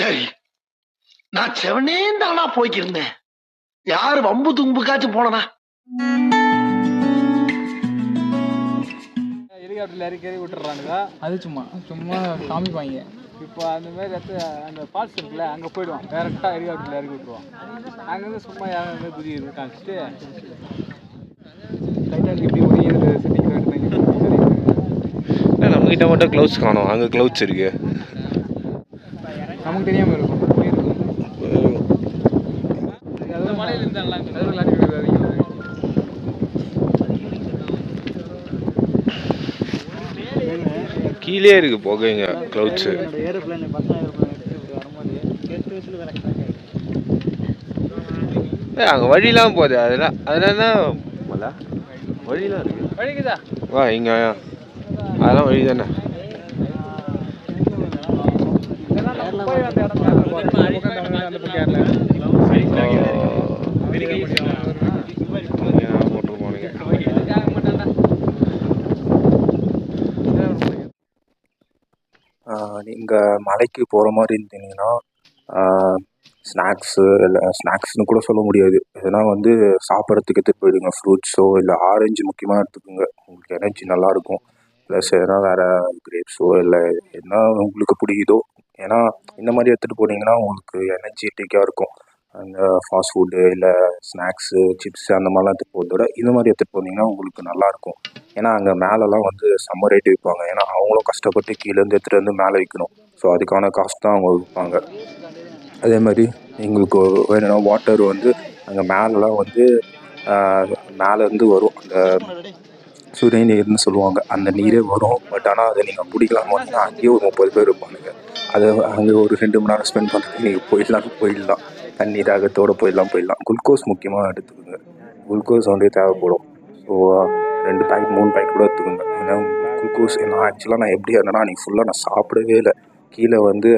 சரி நான் செவனே தானா போய்க்கிருந்தேன். யாரு வம்பு தும்புக்காச்சும் போனனா ஹெலிகாப்டர்ல இறக்கி இறக்கி விட்டுறானுங்க. அது சும்மா சும்மா காமிப்பாங்க இப்போ அந்த மாதிரி அந்த ஃபால்ஸ் இருக்குல்ல அங்கே போயிடுவான். டேரெக்டாக ஹெலிகாப்டர்ல இறக்கி விட்டுருவான். அங்கேருந்து சும்மா யாரும் குதி காமிச்சிட்டு டைட்டானிக் இப்படி ஒரே செட்டிங் நம்மகிட்ட மட்டும் க்ளவுஸ் காணும். அங்கே க்ளவுஸ் இருக்கு. நமக்கு தெரியாமல் இருக்கும். கீழே இருக்கு புகைங்க க்ளவுட்ஸு அங்கே வழிலாம் போகுது அதெல்லாம் அதெல்லாம் தான் மலை வழிலாம் இருக்கு வழிக்குதா? வா இங்கே அதெல்லாம் வழி தானே இதெல்லாம் போய் அந்த இடம் தான் அந்த பக்கம் தமிழ்நாடு, அந்த பக்கம் கேரளா போட்டுருப்பானுங்க இதுக்காக மாட்டான்டா நீங்கள் மலைக்கு போகிற மாதிரி இருந்தீங்கன்னா ஸ்நாக்ஸு இல்லை ஸ்நாக்ஸ்னு கூட சொல்ல முடியாது. எதனா வந்து சாப்பிட்றதுக்கு எடுத்துகிட்டு போயிடுங்க. ஃப்ரூட்ஸோ இல்லை ஆரஞ்சு முக்கியமாக எடுத்துக்கோங்க. உங்களுக்கு எனர்ஜி நல்லாயிருக்கும் ப்ளஸ் எதனா வேறு கிரேப்ஸோ இல்லை என்ன உங்களுக்கு பிடிக்குதோ ஏன்னா இந்த மாதிரி எடுத்துகிட்டு போனீங்கன்னா உங்களுக்கு எனர்ஜெட்டிக்காக இருக்கும். அந்த ஃபாஸ்ட் ஃபுட்டு இல்லை ஸ்நாக்ஸு சிப்ஸு அந்த மாதிரிலாம் எடுத்துகிட்டு போகிறத விட இந்த மாதிரி எடுத்துகிட்டு போனீங்கன்னா உங்களுக்கு நல்லாயிருக்கும் ஏன்னா அங்கே மேலெலாம் வந்து செம்ம ரேட் விற்பாங்க. ஏன்னா அவங்களும் கஷ்டப்பட்டு கீழேருந்து எடுத்துகிட்டு வந்து மேலே விற்கணும். ஸோ அதுக்கான காசு தான் அவங்க விற்பாங்க. அதே மாதிரி எங்களுக்கு வேணும்னா வாட்டர் வந்து அங்கே மேலெலாம் வந்து மேலேருந்து வரும். அந்த சூரிய நீர்னு சொல்லுவாங்க. அந்த நீரே வரும். பட் ஆனால் அதை நீங்கள் பிடிக்கலாமான்னா அங்கேயே ஒரு முப்பது பேர் இருப்பானுங்க. அதை அங்கே ஒரு ரெண்டு மணி நேரம் ஸ்பெண்ட் பண்ணுறதுக்கு நீங்கள் போயிடலாம் போயிடலாம். தண்ணி தாகத்தோடு போயிடலாம் போயிடலாம். குளுக்கோஸ் முக்கியமாக எடுத்துக்கோங்க. குளுக்கோஸ் வந்து தேவைப்படும். ஸோ ரெண்டு பேக்கெட் மூணு பேக்கெட் கூட எடுத்துக்கோங்க. ஏன்னா குளுக்கோஸ் நான் ஆக்சுவலாக நான் எப்படி இருந்தேன்னா அன்றைக்கி ஃபுல்லாக நான் சாப்பிடவே இல்லை. கீழே வந்து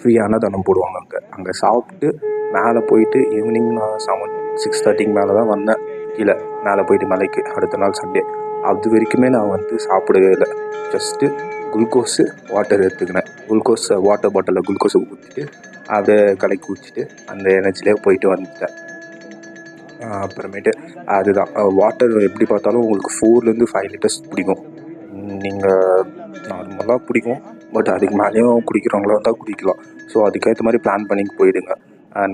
ஃப்ரீ அன்னதானம் போடுவாங்க அங்கே. அங்கே சாப்பிட்டு மேலே போயிட்டு ஈவினிங் நான் செவன் சிக்ஸ் தேர்ட்டிக்கு மேலே தான் வந்தேன். கீழே மேலே போயிட்டு மலைக்கு. அடுத்த நாள் சண்டே அது வரைக்குமே நான் வந்து சாப்பிடவே இல்லை. ஜஸ்ட்டு குளுக்கோஸு வாட்டர் எடுத்துக்கினேன். குளுக்கோஸ் வாட்டர் பாட்டிலில் குளுக்கோஸை ஊற்றிட்டு அதை கலக்கி ஊற்றிட்டு அந்த எனர்ஜிலே போயிட்டு வந்துட்டேன். அப்புறமேட்டு அதுதான். வாட்டர் எப்படி பார்த்தாலும் உங்களுக்கு ஃபோர்லேருந்து ஃபைவ் லிட்டர்ஸ் பிடிக்கும். நீங்கள் நார்மலாக பிடிக்கும் பட் அதுக்கு மேலேயும் குடிக்கிறவங்களாக இருந்தால் குடிக்கலாம். ஸோ அதுக்கேற்ற மாதிரி பிளான் பண்ணி போயிடுங்க.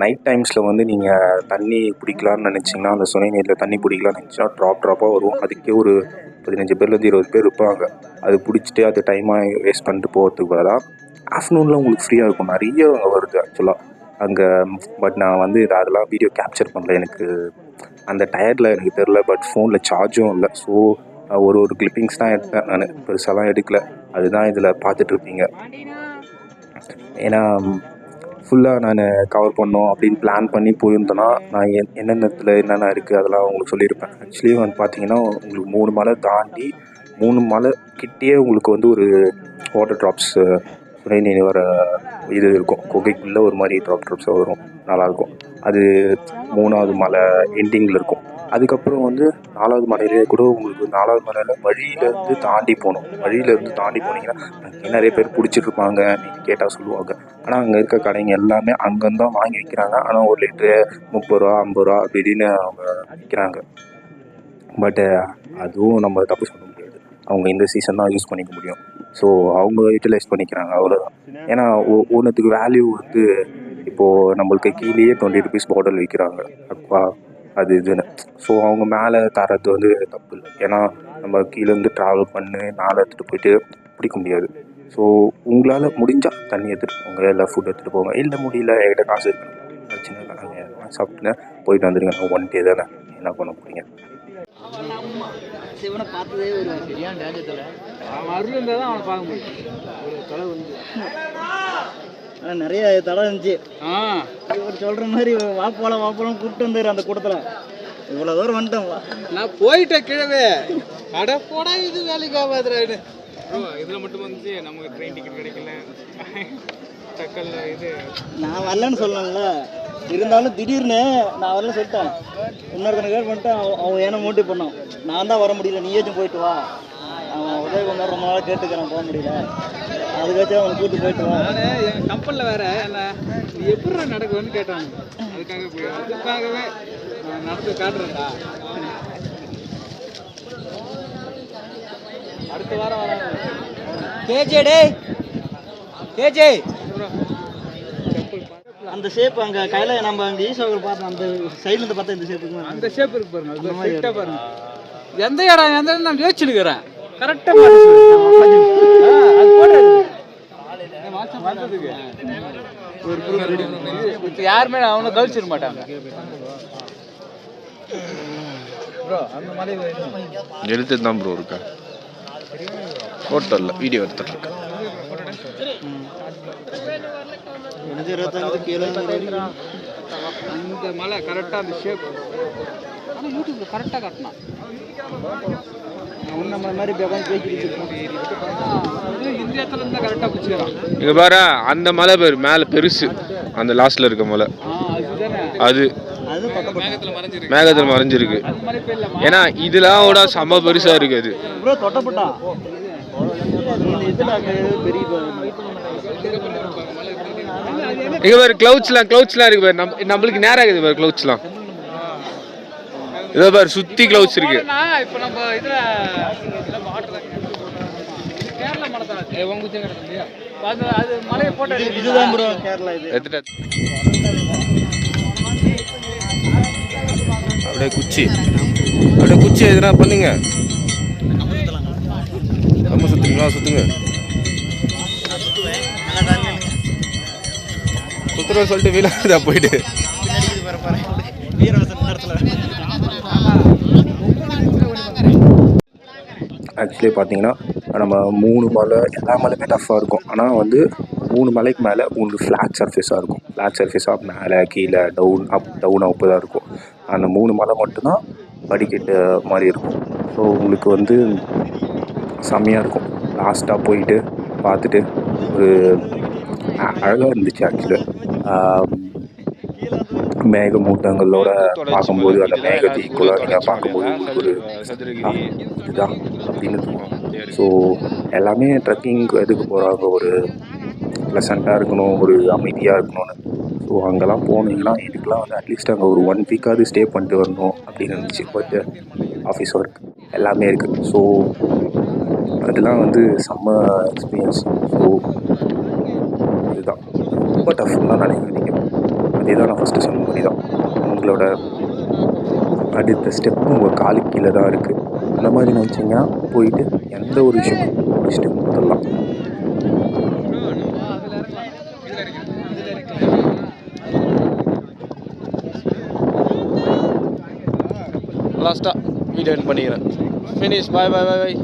நைட் டைம்ஸில் வந்து நீங்கள் தண்ணி பிடிக்கலான்னு நினச்சிங்கன்னா அந்த சுனை நீரில் தண்ணி பிடிக்கலான்னு நினச்சிங்கன்னா ட்ராப் ட்ராப்பாக வரும். அதுக்கே ஒரு பதினஞ்சு பேர்லேருந்து இருபது பேர் இருப்பாங்க. அது பிடிச்சிட்டு அது டைமாக வேஸ்ட் பண்ணிட்டு போகிறதுக்கு பதிலாக ஆஃப்டர்நூனில் உங்களுக்கு ஃப்ரீயாக இருக்கும். நிறைய அங்கே வருது ஆக்சுவலாக அங்கே பட் நான் வந்து இது அதெல்லாம் வீடியோ கேப்சர் பண்ணல. எனக்கு அந்த டயர்டில் எனக்கு தெரில பட் ஃபோனில் சார்ஜும் இல்லை. ஸோ ஒரு ஒரு கிளிப்பிங்ஸ் தான் எடுத்தேன் நான். பெருசாலாம் எடுக்கல. அதுதான் இதில் பார்த்துட்ருப்பீங்க ஏன்னா ஃபுல்லாக நான் கவர் பண்ணோம் அப்படின்னு பிளான் பண்ணி போயிருந்தேன்னா நான் என் என்னென்ன இடத்துல என்னென்ன இருக்குது அதெல்லாம் உங்களுக்கு சொல்லியிருப்பேன். ஆக்சுவலி வந்து பார்த்தீங்கன்னா உங்களுக்கு மூணு மலை தாண்டி மூணு மலை கிட்டேயே உங்களுக்கு வந்து ஒரு வாட்டர் ட்ராப்ஸ் சுனைநீர் வர இது இருக்கும். குகைக்குள்ளே ஒரு மாதிரி ட்ராப் ட்ராப்ஸாக வரும். நல்லாயிருக்கும். அது மூணாவது மலை எண்டிங்கில் இருக்கும். அதுக்கப்புறம் வந்து நாலாவது மலையிலே கூட உங்களுக்கு நாலாவது மலையில் வழியிலேருந்து தாண்டி போகணும். வழியிலேருந்து தாண்டி போனீங்கன்னா நிறைய பேர் பிடிச்சிட்ருப்பாங்க நீங்கள் கேட்டால் சொல்லுவாங்க. ஆனால் அங்கே இருக்க கடைங்க எல்லாமே அங்கேருந்து தான் வாங்கி விற்கிறாங்க ஆனால் ஒரு லிட்டரு முப்பது ரூபா ஐம்பது ரூபா அப்படின்னு அவங்க விற்கிறாங்க பட்டு அதுவும் நம்ம தப்பு சொல்ல முடியாது. அவங்க இந்த சீசன் தான் யூஸ் பண்ணிக்க முடியும். ஸோ அவங்க யூட்டிலைஸ் பண்ணிக்கிறாங்க அவ்வளோதான் ஏன்னா ஒ- ஒன்றுத்துக்கு வேல்யூ வந்து இப்போது நம்மளுக்கு கீழேயே டுவெண்ட்டி ருபீஸ் பாட்டில் விற்கிறாங்க அக்வா அது இதுன்னு. ஸோ அவங்க மேலே தரது வந்து தப்பு இல்லை. ஏன்னா நம்ம கீழேருந்து ட்ராவல் பண்ணி மேலே எடுத்துகிட்டு போயிட்டு பிடிக்க முடியாது. ஸோ உங்களால் முடிஞ்சால் தண்ணி எடுத்துகிட்டு போங்க இல்லை ஃபுட் எடுத்துகிட்டு போங்க. இல்லை முடியல என்கிட்ட காசு இருக்கு. பிரச்சனை இல்லை நாங்கள் சாப்பிட்டுன்னு போயிட்டு வந்துடுங்க ஒன் டே தானே. என்ன பண்ண போகிறீங்க சிவனை பார்த்ததே ஒரு சரியான டேஞ்சத்தில் அவன் அருள் இருந்தால் தான் அவனை பார்க்க முடியும். ஒரு தொலை வந்து. ஆனால் நிறைய தடை இருந்துச்சு. ஆ. இவர் சொல்கிற மாதிரி வாப்போலாம் வாப்போலாம் கூப்பிட்டு வந்தார் அந்த கூட்டத்தில். இவ்வளோ தூரம் வந்துட்டோம். நான் போயிட்டேன் கிழவே. அட போடா இது வேலைக்கு ஆகாதுடா ப்ரோ இதில் மட்டும் வந்துச்சு நமக்கு ட்ரெயின் டிக்கெட் கிடைக்கல. தக்கல்ல இது. நான் வரலன்னு சொல்லல. இருந்தாலும் திடீர்னு நான் வரல சொல்லிட்டேன். இன்னொருத்தனை கேர் பண்ணிட்டு அவன் அவன் ஏன்னா மோட்டிவ் பண்ணான் நான் தான் வர முடியல நீ ஏச்சும் போயிட்டு வா. அவன் உதவி பண்ண ரொம்ப நாளாக கேட்டுக்கிறேன் போக முடியல. அதுக்காச்சும் அவனை கூட்டு போயிட்டு வா. நானு என் கப்பலில் வேற. என்ன? நீ எப்படி நடக்குவேன்னு கேட்டாங்க அதுக்காக போய் அதுக்காகவே நான் நடந்து காட்டுறேன்டா. அடுத்த வாரம் வராங்க. கேஜே டேய். கேஜே. அந்த ஷேப் அங்க கையில நம்ம அங்க ஈஸ்வரர் பார்த்தோம் அந்த சைடுல இருந்து பார்த்தா இந்த ஷேப்புக்கு அந்த ஷேப் இருக்கு பாருங்க. அது ஸ்ட்ரைட்டா பாருங்க. எந்த இடம் எந்த இடம் நான் பண்ணி. இப்ப யாருமே அவனை கவனிச்சிட மாட்டாங்க. அந்த எடுத்து தான் ப்ரோ இருக்கா? ஃபோட்டோ இல்லை வீடியோ எடுத்துட்டு இருக்கேன் அந்த மலை கரெக்டாக அந்த ஷேப் ஆனால் யூடியூப்ல கரெக்டாக காட்டினான் இங்க பாரு அந்த மலை பேர் மேலே பெருசு. அந்த லாஸ்ட்ல இருக்க மலை. அது. மேகத்தில் மறைஞ்சிருக்கு. மேகத்தில் மறைஞ்சிருக்கு. அது மாதிரி பேர் இல்லை ஏன்னா இதெல்லாம் விட செம்ம பெருசா இருக்கு அது ப்ரோ தொட்டப்பட்டான் இந்த இதுல அங்க பெரிய இங்க பாரு கிளவுட்ஸ்லாம் கிளவுட்ஸ்லாம் இருக்கு பாரு. நம்ம நம்மளுக்கு நேரா இருக்குது பாரு கிளவுட்ஸ்லாம் இதோ பாரு சுத்தி கிளவுட்ஸ் இருக்கு. அப்படியே குச்சி. அப்படியே குச்சி எதுனா பண்ணுங்க. நம்ம சுத்துறீங்களா? சுத்துங்க. சுத்துறோம் சொல்லிட்டு வீலாதா போயிட்டு ஆக்சுவலி பார்த்தீங்கன்னா நம்ம மூணு மலை எல்லா மலையுமே டஃப்பாக இருக்கும். ஆனால் வந்து மூணு மலைக்கு மேலே உங்களுக்கு ஃப்ளாட் சர்ஃபேஸாக இருக்கும். ஃப்ளாட் சர்ஃபேஸாக மேலே கீழே டவுன் அப் டவுன் அப்பு தான் இருக்கும். அந்த மூணு மலை மட்டும்தான் படிக்கட்டு மாதிரி இருக்கும். ஸோ உங்களுக்கு வந்து செம்மையாக இருக்கும். லாஸ்ட்டாக போயிட்டு பார்த்துட்டு ஒரு அழகாக இருந்துச்சு ஆக்சுவலாக மேகமூட்டங்களோட பார்க்கும்போது அந்த மேகத்தை ஈக்குவலாக நீங்கள் பார்க்கும்போது உங்களுக்கு ஒரு இதுதான் அப்படின்னு தோணும். ஸோ எல்லாமே ட்ரெக்கிங் எதுக்கு போகிறாங்க ஒரு ப்ளசண்ட்டாக இருக்கணும் ஒரு அமைதியாக இருக்கணும்னு. ஸோ அங்கெல்லாம் போனீங்கன்னா இதுக்கெலாம் வந்து அட்லீஸ்ட் அங்கே ஒரு ஒன் வீக்காவது ஸ்டே பண்ணிட்டு வரணும் அப்படின்னு இருந்துச்சு. பட் ஆஃபீஸ் ஒர்க் எல்லாமே இருக்குது ஸோ அதெல்லாம் வந்து செம்ம எக்ஸ்பீரியன்ஸ் ஸோ இதுதான். ரொம்ப டஃப்னு தான் நீங்கள் அதே தான் நான் ஃபஸ்ட்டு சொன்ன மாதிரி தான். உங்களோட அடுத்த ஸ்டெப்பு உங்கள் காலுக்கு கீழே தான் இருக்குது அந்த மாதிரி நினச்சிங்கன்னா போயிட்டு எந்த ஒரு விஷயமும் முடிச்சுட்டு முதல்லாம் லாஸ்ட்டாக வீடியோ எண்ட் பண்ணிக்கிறேன். Finish bye bye bye bye